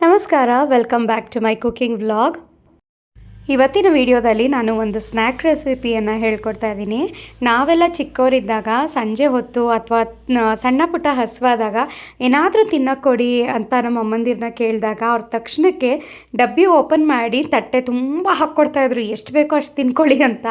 ನಮಸ್ಕಾರ welcome back to my cooking vlog ಇವತ್ತಿನ ವಿಡಿಯೋದಲ್ಲಿ ನಾನು ಒಂದು ಸ್ನ್ಯಾಕ್ ರೆಸಿಪಿಯನ್ನು ಹೇಳ್ಕೊಡ್ತಾ ಇದ್ದೀನಿ. ನಾವೆಲ್ಲ ಚಿಕ್ಕವರಿದ್ದಾಗ ಸಂಜೆ ಹೊತ್ತು ಅಥವಾ ಸಣ್ಣ ಪುಟ್ಟ ಹಸುವಾದಾಗ ಏನಾದರೂ ತಿನ್ನೋಕೆ ಕೊಡಿ ಅಂತ ನಮ್ಮ ಅಮ್ಮಂದಿರನ್ನ ಕೇಳಿದಾಗ ಅವ್ರ ತಕ್ಷಣಕ್ಕೆ ಡಬ್ಬಿ ಓಪನ್ ಮಾಡಿ ತಟ್ಟೆ ತುಂಬ ಹಾಕ್ಕೊಡ್ತಾಯಿದ್ರು ಎಷ್ಟು ಬೇಕೋ ಅಷ್ಟು ತಿನ್ಕೊಳ್ಳಿ ಅಂತ.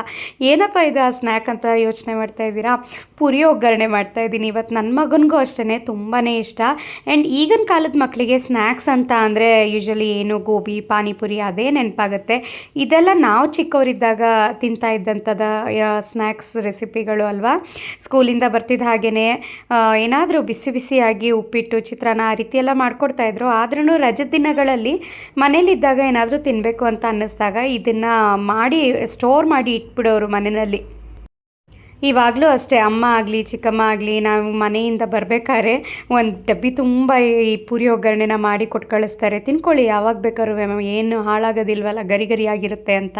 ಏನಪ್ಪ ಇದು ಆ ಸ್ನ್ಯಾಕ್ ಅಂತ ಯೋಚನೆ ಮಾಡ್ತಾ ಇದ್ದೀರಾ? ಪುರಿ ಒಗ್ಗರಣೆ ಮಾಡ್ತಾ ಇದ್ದೀನಿ. ಇವತ್ತು ನನ್ನ ಮಗನಿಗೂ ಅಷ್ಟೇ ತುಂಬಾ ಇಷ್ಟ. ಆ್ಯಂಡ್ ಈಗಿನ ಕಾಲದ ಮಕ್ಕಳಿಗೆ ಸ್ನ್ಯಾಕ್ಸ್ ಅಂತ ಅಂದರೆ ಯೂಶ್ವಲಿ ಏನು ಗೋಬಿ, ಪಾನಿಪುರಿ, ಅದೇ ನೆನಪಾಗುತ್ತೆ. ಇದೆಲ್ಲ ನಾವು ಚಿಕ್ಕವರಿದ್ದಾಗ ತಿಂತಾ ಇದ್ದಂಥದ ಸ್ನ್ಯಾಕ್ಸ್ ರೆಸಿಪಿಗಳು ಅಲ್ವಾ? ಸ್ಕೂಲಿಂದ ಬರ್ತಿದ್ದ ಹಾಗೆಯೇ ಏನಾದರೂ ಬಿಸಿ ಬಿಸಿಯಾಗಿ ಉಪ್ಪಿಟ್ಟು, ಚಿತ್ರಾನ್ನ ಆ ರೀತಿ ಎಲ್ಲ ಮಾಡ್ಕೊಡ್ತಾಯಿದ್ರು ಆದ್ರೂ ರಜದ ದಿನಗಳಲ್ಲಿ ಮನೇಲಿದ್ದಾಗ ಏನಾದರೂ ತಿನ್ನಬೇಕು ಅಂತ ಅನ್ನಿಸ್ದಾಗ ಇದನ್ನು ಮಾಡಿ, ಸ್ಟೋರ್ ಮಾಡಿ ಇಟ್ಬಿಡೋರು ಮನೆಯಲ್ಲಿ. ಇವಾಗಲೂ ಅಷ್ಟೇ ಅಮ್ಮ ಆಗಲಿ, ಚಿಕ್ಕಮ್ಮ ಆಗಲಿ, ನಾವು ಮನೆಯಿಂದ ಬರಬೇಕಾದ್ರೆ ಒಂದು ಡಬ್ಬಿ ತುಂಬ ಈ ಪುರಿ ಒಗ್ಗರಣೆನ ಮಾಡಿ ಕೊಟ್ಟು ಕಳಿಸ್ತಾರೆ. ತಿನ್ಕೊಳ್ಳಿ, ಯಾವಾಗ ಬೇಕಾದ್ರೂ ಏನು ಹಾಳಾಗೋದಿಲ್ವಲ್ಲ, ಗರಿ ಗರಿಯಾಗಿರುತ್ತೆ ಅಂತ.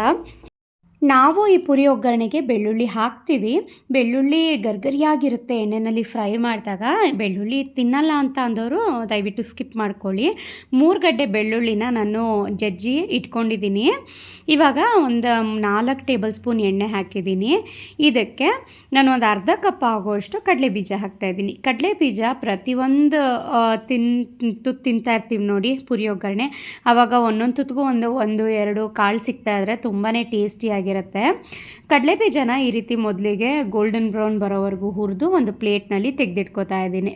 ನಾವು ಈ ಪುರಿ ಒಗ್ಗರಣೆಗೆ ಬೆಳ್ಳುಳ್ಳಿ ಹಾಕ್ತೀವಿ. ಬೆಳ್ಳುಳ್ಳಿ ಗರ್ಗರಿಯಾಗಿರುತ್ತೆ ಎಣ್ಣೆಯಲ್ಲಿ ಫ್ರೈ ಮಾಡಿದಾಗ. ಬೆಳ್ಳುಳ್ಳಿ ತಿನ್ನಲ್ಲ ಅಂತ ಅಂದವರು ದಯವಿಟ್ಟು ಸ್ಕಿಪ್ ಮಾಡ್ಕೊಳ್ಳಿ. ಮೂರು ಗಡ್ಡೆ ಬೆಳ್ಳುಳ್ಳಿನ ನಾನು ಜಜ್ಜಿ ಇಟ್ಕೊಂಡಿದ್ದೀನಿ. ಇವಾಗ ಒಂದು ನಾಲ್ಕು ಟೇಬಲ್ ಸ್ಪೂನ್ ಎಣ್ಣೆ ಹಾಕಿದ್ದೀನಿ. ಇದಕ್ಕೆ ನಾನು ಒಂದು ಅರ್ಧ ಕಪ್ ಆಗೋಷ್ಟು ಕಡಲೆ ಬೀಜ ಹಾಕ್ತಾಯಿದ್ದೀನಿ ಕಡಲೆ ಬೀಜ ಪ್ರತಿಯೊಂದು ತಿನ್, ತುತ್ತು ತಿಂತಾ ಇರ್ತೀವಿ ನೋಡಿ ಪುರಿ ಒಗ್ಗರಣೆ. ಆವಾಗ ಒಂದೊಂದು ತುತ್ತಿಗೂ ಒಂದು ಒಂದು, ಎರಡು ಕಾಳು ಸಿಗ್ತಾಯಿದ್ರೆ ತುಂಬಾ ಟೇಸ್ಟಿಯಾಗಿರುತ್ತೆ ಕಡಲೆ ಬೀಜನ ಈ ರೀತಿ ಮೊದಲಿಗೆ ಗೋಲ್ಡನ್ ಬ್ರೌನ್ ಬರೋವರೆಗೂ ಹುರಿದು ಒಂದು ಪ್ಲೇಟ್ನಲ್ಲಿ ತೆಗೆದಿಟ್ಕೋತಾ ಇದ್ದೀನಿ.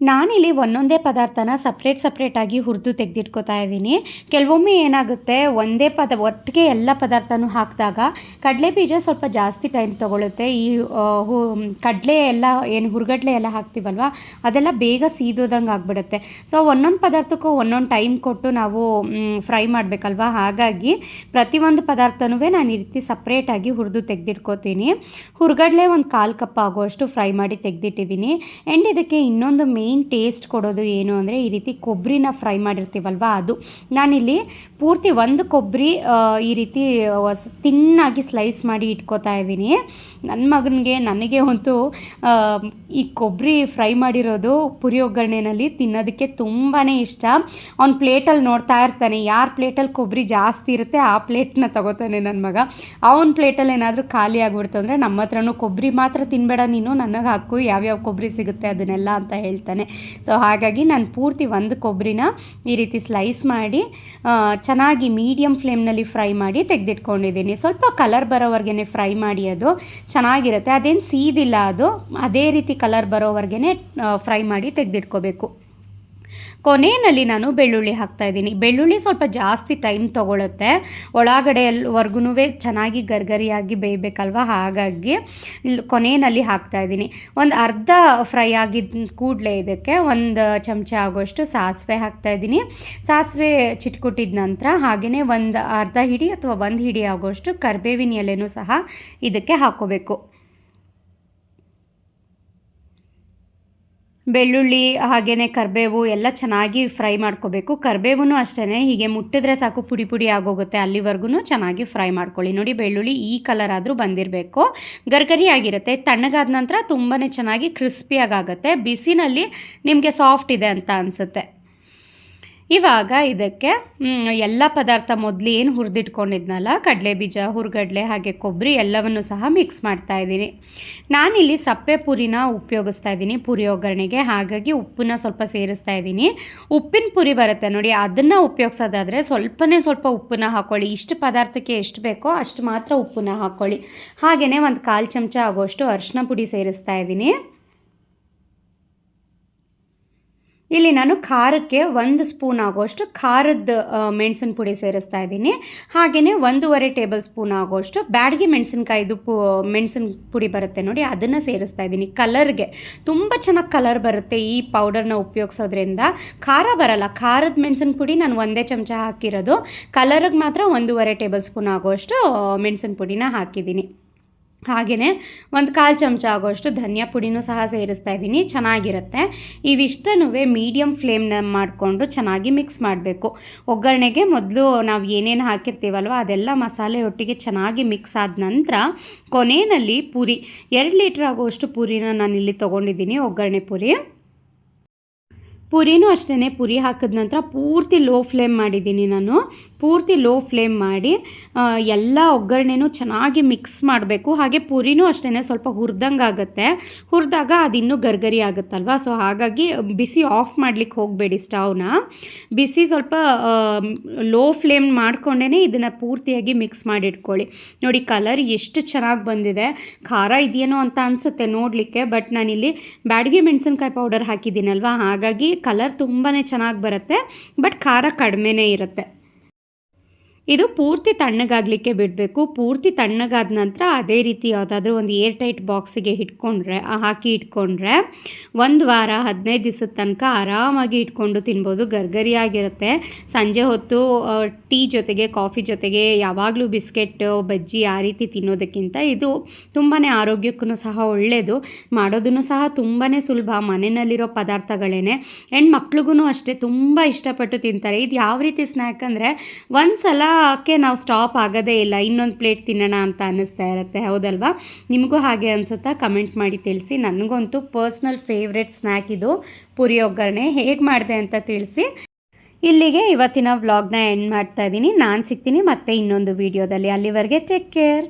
ನಾನಿಲ್ಲಿ ಒಂದೊಂದೇ ಪದಾರ್ಥನ ಸಪ್ರೇಟ್ ಸಪ್ರೇಟಾಗಿ ಹುರಿದು ತೆಗೆದಿಟ್ಕೋತಾ ಇದ್ದೀನಿ. ಕೆಲವೊಮ್ಮೆ ಏನಾಗುತ್ತೆ, ಒಂದೇ ಪದ, ಒಟ್ಟಿಗೆ ಎಲ್ಲ ಪದಾರ್ಥನೂ ಹಾಕಿದಾಗ ಕಡಲೆ ಬೀಜ ಸ್ವಲ್ಪ ಜಾಸ್ತಿ ಟೈಮ್ ತೊಗೊಳುತ್ತೆ. ಈ ಹು, ಕಡಲೆ ಎಲ್ಲ, ಏನು ಹುರ್ಗಡ್ಲೆ ಎಲ್ಲ ಹಾಕ್ತೀವಲ್ವ, ಅದೆಲ್ಲ ಬೇಗ ಸೀದೋದಂಗೆ ಆಗಿಬಿಡುತ್ತೆ. ಸೊ ಒಂದೊಂದು ಪದಾರ್ಥಕ್ಕೂ ಒಂದೊಂದು ಟೈಮ್ ಕೊಟ್ಟು ನಾವು ಫ್ರೈ ಮಾಡಬೇಕಲ್ವ? ಹಾಗಾಗಿ ಪ್ರತಿಯೊಂದು ಪದಾರ್ಥನೂ ನಾನು ಈ ರೀತಿ ಸಪ್ರೇಟಾಗಿ ಹುರಿದು ತೆಗೆದಿಟ್ಕೋತೀನಿ. ಹುರ್ಗಡ್ಲೆ ಒಂದು ಕಾಲು ಕಪ್ ಆಗುವಷ್ಟು ಫ್ರೈ ಮಾಡಿ ತೆಗೆದಿಟ್ಟಿದ್ದೀನಿ. ಆ್ಯಂಡ್ ಇದಕ್ಕೆ ಇನ್ನೊಂದು ಮೇನ್ ಟೇಸ್ಟ್ ಕೊಡೋದು ಏನು ಅಂದರೆ ಈ ರೀತಿ ಕೊಬ್ಬರಿನ ಫ್ರೈ ಮಾಡಿರ್ತೀವಲ್ವ ಅದು. ನಾನಿಲ್ಲಿ ಪೂರ್ತಿ ಒಂದು ಕೊಬ್ಬರಿ ಈ ರೀತಿ ತಿನ್ನಾಗಿ ಸ್ಲೈಸ್ ಮಾಡಿ ಇಟ್ಕೋತಾ ಇದ್ದೀನಿ. ನನ್ನ ಮಗನಿಗೆ ನನಗೆ ಅಂತೂ ಈ ಕೊಬ್ಬರಿ ಫ್ರೈ ಮಾಡಿರೋದು ಪುರಿ ಒಗ್ಗರಣೆನಲ್ಲಿ ತಿನ್ನೋದಕ್ಕೆ ತುಂಬಾ ಇಷ್ಟ. ಅವ್ನ ಪ್ಲೇಟಲ್ಲಿ ನೋಡ್ತಾ ಇರ್ತಾನೆ, ಯಾರ ಪ್ಲೇಟಲ್ಲಿ ಕೊಬ್ಬರಿ ಜಾಸ್ತಿ ಇರುತ್ತೆ ಆ ಪ್ಲೇಟ್ನ ತಗೋತಾನೆ ನನ್ನ ಮಗ. ಅವನ ಪ್ಲೇಟಲ್ಲಿ ಏನಾದರೂ ಖಾಲಿ ಆಗಿಬಿಡ್ತು ಅಂದರೆ ನಮ್ಮ ಹತ್ರನೂ ಕೊಬ್ಬರಿ ಮಾತ್ರ ತಿನ್ನಬೇಡ ನೀನು, ನನಗೆ ಹಾಕು, ಯಾವ್ಯಾವ ಕೊಬ್ಬರಿ ಸಿಗುತ್ತೆ ಅದನ್ನೆಲ್ಲ ಅಂತ ಹೇಳ್ತಾನೆ. ಸೊ ಹಾಗಾಗಿ ನಾನು ಪೂರ್ತಿ ಒಂದು ಕೊಬ್ಬರಿನ ಈ ರೀತಿ ಸ್ಲೈಸ್ ಮಾಡಿ ಚೆನ್ನಾಗಿ ಮೀಡಿಯಮ್ ಫ್ಲೇಮ್ನಲ್ಲಿ ಫ್ರೈ ಮಾಡಿ ತೆಗೆದಿಟ್ಕೊಂಡಿದ್ದೀನಿ. ಸ್ವಲ್ಪ ಕಲರ್ ಬರೋವರೆಗೆ ಫ್ರೈ ಮಾಡಿ ಅದು, ಚೆನ್ನಾಗಿರುತ್ತೆ. ಅದೇನು ಸೀದಿಲ್ಲ ಅದು, ಅದೇ ರೀತಿ ಕಲರ್ ಬರೋವರೆಗೆ ಫ್ರೈ ಮಾಡಿ ತೆಗೆದಿಟ್ಕೋಬೇಕು. ಕೊನೆಯಲ್ಲಿ ನಾನು ಬೆಳ್ಳುಳ್ಳಿ ಹಾಕ್ತಾ ಇದ್ದೀನಿ. ಬೆಳ್ಳುಳ್ಳಿ ಸ್ವಲ್ಪ ಜಾಸ್ತಿ ಟೈಮ್ ತೊಗೊಳುತ್ತೆ. ಎಲ್ವರ್ಗೂ ಚೆನ್ನಾಗಿ ಗರ್ಗರಿಯಾಗಿ ಬೇಯಬೇಕಲ್ವ? ಹಾಗಾಗಿ ಕೊನೆಯಲ್ಲಿ ಹಾಕ್ತಾ ಇದ್ದೀನಿ. ಒಂದು ಅರ್ಧ ಫ್ರೈ ಆಗಿದ್ದ ಕೂಡಲೇ ಇದಕ್ಕೆ ಒಂದು ಚಮಚ ಆಗೋಷ್ಟು ಸಾಸಿವೆ ಹಾಕ್ತಾ ಇದ್ದೀನಿ. ಸಾಸಿವೆ ಚಿಟ್ಕುಟ್ಟಿದ ನಂತರ ಹಾಗೆಯೇ ಒಂದು ಅರ್ಧ ಹಿಡಿ ಅಥವಾ ಒಂದು ಹಿಡಿ ಆಗೋಷ್ಟು ಕರ್ಬೇವಿನ ಎಲೆನೂ ಸಹ ಇದಕ್ಕೆ ಹಾಕ್ಕೋಬೇಕು. ಬೆಳ್ಳುಳ್ಳಿ ಹಾಗೆಯೇ ಕರಿಬೇವು ಎಲ್ಲ ಚೆನ್ನಾಗಿ ಫ್ರೈ ಮಾಡ್ಕೋಬೇಕು. ಕರಿಬೇವು ಅಷ್ಟೇ ಹೀಗೆ ಮುಟ್ಟಿದ್ರೆ ಸಾಕು ಪುಡಿ ಪುಡಿ ಆಗೋಗುತ್ತೆ. ಅಲ್ಲಿವರೆಗೂ ಚೆನ್ನಾಗಿ ಫ್ರೈ ಮಾಡ್ಕೊಳ್ಳಿ. ನೋಡಿ, ಬೆಳ್ಳುಳ್ಳಿ ಈ ಕಲರ್ ಆದರೂ ಬಂದಿರಬೇಕು. ಗರ್ಗರಿ ಆಗಿರುತ್ತೆ. ತಣ್ಣಗಾದ ನಂತರ ತುಂಬಾ ಚೆನ್ನಾಗಿ ಕ್ರಿಸ್ಪಿಯಾಗುತ್ತೆ ಬಿಸಿನಲ್ಲಿ ನಿಮಗೆ ಸಾಫ್ಟ್ ಇದೆ ಅಂತ ಅನಿಸುತ್ತೆ. ಇವಾಗ ಇದಕ್ಕೆ ಎಲ್ಲ ಪದಾರ್ಥ ಮೊದಲು ಏನು ಹುರಿದಿಟ್ಕೊಂಡಿದ್ನಲ್ಲ ಕಡಲೆ ಬೀಜ ಹುರ್ಗಡ್ಲೆ, ಹಾಗೆ ಕೊಬ್ಬರಿ ಎಲ್ಲವನ್ನು ಸಹ ಮಿಕ್ಸ್ ಮಾಡ್ತಾ ಇದ್ದೀನಿ. ನಾನಿಲ್ಲಿ ಸಪ್ಪೆ ಪುರಿನ ಉಪಯೋಗಿಸ್ತಾ ಇದ್ದೀನಿ ಪುರಿ ಒಗ್ಗರಣೆಗೆ. ಹಾಗಾಗಿ ಉಪ್ಪನ್ನ ಸ್ವಲ್ಪ ಸೇರಿಸ್ತಾ ಇದ್ದೀನಿ. ಉಪ್ಪಿನ ಪುರಿ ಬರುತ್ತೆ ನೋಡಿ, ಅದನ್ನು ಉಪಯೋಗಿಸೋದಾದರೆ ಸ್ವಲ್ಪನೇ ಸ್ವಲ್ಪ ಉಪ್ಪನ್ನ ಹಾಕ್ಕೊಳ್ಳಿ ಇಷ್ಟು ಪದಾರ್ಥಕ್ಕೆ ಎಷ್ಟು ಬೇಕೋ ಅಷ್ಟು ಮಾತ್ರ ಉಪ್ಪನ್ನ ಹಾಕ್ಕೊಳ್ಳಿ ಹಾಗೆಯೇ ಒಂದು ಕಾಲು ಚಮಚ ಆಗೋಷ್ಟು ಅರಿಶಿನ ಪುಡಿ ಸೇರಿಸ್ತಾ ಇದ್ದೀನಿ. ಇಲ್ಲಿ ನಾನು ಖಾರಕ್ಕೆ ಒಂದು ಸ್ಪೂನ್ ಆಗೋಷ್ಟು ಖಾರದ ಮೆಣಸಿನ ಪುಡಿ ಸೇರಿಸ್ತಾ ಇದ್ದೀನಿ. ಹಾಗೆಯೇ ಒಂದೂವರೆ ಟೇಬಲ್ ಸ್ಪೂನ್ ಆಗೋಷ್ಟು ಬ್ಯಾಡಗಿ ಮೆಣಸಿನ್ಕಾಯ್ದು ಪು, ಮೆಣಸಿನ ಪುಡಿ ಬರುತ್ತೆ ನೋಡಿ, ಅದನ್ನು ಸೇರಿಸ್ತಾ ಇದ್ದೀನಿ. ಕಲರ್ಗೆ ತುಂಬ ಚೆನ್ನಾಗಿ ಕಲರ್ ಬರುತ್ತೆ ಈ ಪೌಡರ್ನ ಉಪಯೋಗಿಸೋದ್ರಿಂದ. ಖಾರ ಬರಲ್ಲ, ಖಾರದ ಮೆಣಸಿನ ಪುಡಿ ನಾನು ಒಂದೇ ಚಮಚ ಹಾಕಿರೋದು. ಕಲರ್ಗೆ ಮಾತ್ರ ಒಂದೂವರೆ ಟೇಬಲ್ ಸ್ಪೂನ್ ಆಗೋಷ್ಟು ಮೆಣಸಿನ ಪುಡಿನ ಹಾಕಿದ್ದೀನಿ. ಹಾಗೆಯೇ ಒಂದು ಕಾಲು ಚಮಚ ಆಗೋಷ್ಟು ಧನಿಯಾ ಪುಡಿನೂ ಸಹ ಸೇರಿಸ್ತಾ ಇದ್ದೀನಿ. ಚೆನ್ನಾಗಿರುತ್ತೆ. ಇವಿಷ್ಟನೂ ಮೀಡಿಯಮ್ ಫ್ಲೇಮ್ನ ಮಾಡಿಕೊಂಡು ಚೆನ್ನಾಗಿ ಮಿಕ್ಸ್ ಮಾಡಬೇಕು. ಒಗ್ಗರಣೆಗೆ ಮೊದಲು ನಾವು ಏನೇನು ಹಾಕಿರ್ತೀವಲ್ವ ಅದೆಲ್ಲ ಮಸಾಲೆ ಒಟ್ಟಿಗೆ ಚೆನ್ನಾಗಿ ಮಿಕ್ಸ್ ಆದ ನಂತರ ಕೊನೆಯಲ್ಲಿ ಪುರಿ. ಎರಡು ಲೀಟ್ರ್ ಆಗುವಷ್ಟು ಪುರಿನ ನಾನಿಲ್ಲಿ ತೊಗೊಂಡಿದ್ದೀನಿ ಒಗ್ಗರಣೆ ಪುರಿ. ಪುರಿನೂ ಅಷ್ಟೇ ಪುರಿ ಹಾಕಿದ ನಂತರ ಪೂರ್ತಿ ಲೋ ಫ್ಲೇಮ್ ಮಾಡಿದ್ದೀನಿ ನಾನು. ಪೂರ್ತಿ ಲೋ ಫ್ಲೇಮ್ ಮಾಡಿ ಎಲ್ಲ ಒಗ್ಗರಣೆನೂ ಚೆನ್ನಾಗಿ ಮಿಕ್ಸ್ ಮಾಡಬೇಕು. ಹಾಗೆ ಪುರಿನೂ ಅಷ್ಟೇ ಸ್ವಲ್ಪ ಹುರಿದಂಗೆ ಆಗುತ್ತೆ. ಹುರಿದಾಗ ಅದು ಇನ್ನೂ ಗರ್ಗರಿ ಆಗುತ್ತಲ್ವ? ಸೊ ಹಾಗಾಗಿ ಬಿಸಿ ಆಫ್ ಮಾಡ್ಲಿಕ್ಕೆ ಹೋಗಬೇಡಿ ಸ್ಟವ್ನ. ಬಿಸಿ ಸ್ವಲ್ಪ ಲೋ ಫ್ಲೇಮ್ ಮಾಡಿಕೊಂಡೇ ಇದನ್ನು ಪೂರ್ತಿಯಾಗಿ ಮಿಕ್ಸ್ ಮಾಡಿಟ್ಕೊಳ್ಳಿ. ನೋಡಿ, ಕಲರ್ ಎಷ್ಟು ಚೆನ್ನಾಗಿ ಬಂದಿದೆ. ಖಾರ ಇದೆಯೇನೋ ಅಂತ ಅನಿಸುತ್ತೆ ನೋಡಲಿಕ್ಕೆ, ಬಟ್ ನಾನಿಲ್ಲಿ ಬ್ಯಾಡಿಗೆ ಮೆಣಸಿನ್ಕಾಯಿ ಪೌಡರ್ ಹಾಕಿದ್ದೀನಲ್ವ? ಹಾಗಾಗಿ ಕಲರ್ ತುಂಬಾ ಚೆನ್ನಾಗಿ ಬರುತ್ತೆ ಬಟ್ ಖಾರ ಕಡಿಮೆನೇ ಇರುತ್ತೆ. ಇದು ಪೂರ್ತಿ ತಣ್ಣಗಾಗಲಿಕ್ಕೆ ಬಿಡಬೇಕು. ಪೂರ್ತಿ ತಣ್ಣಗಾದ ನಂತರ ಅದೇ ರೀತಿ ಯಾವುದಾದ್ರೂ ಒಂದು ಏರ್ ಟೈಟ್ ಬಾಕ್ಸಿಗೆ ಇಟ್ಕೊಂಡ್ರೆ ಹಾಕಿ ಇಟ್ಕೊಂಡ್ರೆ ಒಂದು ವಾರ, ಹದಿನೈದು ದಿವಸದ ತನಕ ಆರಾಮಾಗಿ ಇಟ್ಕೊಂಡು ತಿನ್ಬೋದು. ಗರ್ಗರಿಯಾಗಿರುತ್ತೆ. ಸಂಜೆ ಹೊತ್ತು ಟೀ ಜೊತೆಗೆ, ಕಾಫಿ ಜೊತೆಗೆ, ಯಾವಾಗಲೂ ಬಿಸ್ಕೆಟ್, ಬಜ್ಜಿ ಆ ರೀತಿ ತಿನ್ನೋದಕ್ಕಿಂತ ಇದು ತುಂಬಾ ಆರೋಗ್ಯಕ್ಕೂ ಸಹ ಒಳ್ಳೆಯದು ಮಾಡೋದನ್ನು ಸಹ ತುಂಬಾ ಸುಲಭ. ಮನೆಯಲ್ಲಿರೋ ಪದಾರ್ಥಗಳೇನೆ. ಆ್ಯಂಡ್ ಮಕ್ಳಿಗೂ ಅಷ್ಟೇ ತುಂಬ ಇಷ್ಟಪಟ್ಟು ತಿಂತಾರೆ. ಇದು ಯಾವ ರೀತಿ ಸ್ನ್ಯಾಕ್ ಅಂದರೆ ಒಂದು ಸಲಕ್ಕೆ ನಾವು ಸ್ಟಾಪ್ ಆಗೋದೇ ಇಲ್ಲ. ಇನ್ನೊಂದು ಪ್ಲೇಟ್ ತಿನ್ನೋಣ ಅಂತ ಅನ್ನಿಸ್ತಾ ಇರುತ್ತೆ. ಹೌದಲ್ವಾ? ನಿಮಗೂ ಹಾಗೆ ಅನಿಸುತ್ತಾ? ಕಮೆಂಟ್ ಮಾಡಿ ತಿಳಿಸಿ. ನನಗಂತೂ ಪರ್ಸ್ನಲ್ ಫೇವ್ರೆಟ್ ಸ್ನ್ಯಾಕ್ ಇದು ಪುರಿ ಒಗ್ಗರಣೆ. ಹೇಗೆ ಮಾಡಿದೆ ಅಂತ ತಿಳಿಸಿ. ಇಲ್ಲಿಗೆ ಇವತ್ತಿನ ವ್ಲಾಗ್ನ ಎಂಡ್ ಮಾಡ್ತಾ ಇದ್ದೀನಿ. ನಾನು ಸಿಗ್ತೀನಿ ಮತ್ತೆ ಇನ್ನೊಂದು ವೀಡಿಯೋದಲ್ಲಿ ಅಲ್ಲಿವರೆಗೆ ಟೇಕ್ ಕೇರ್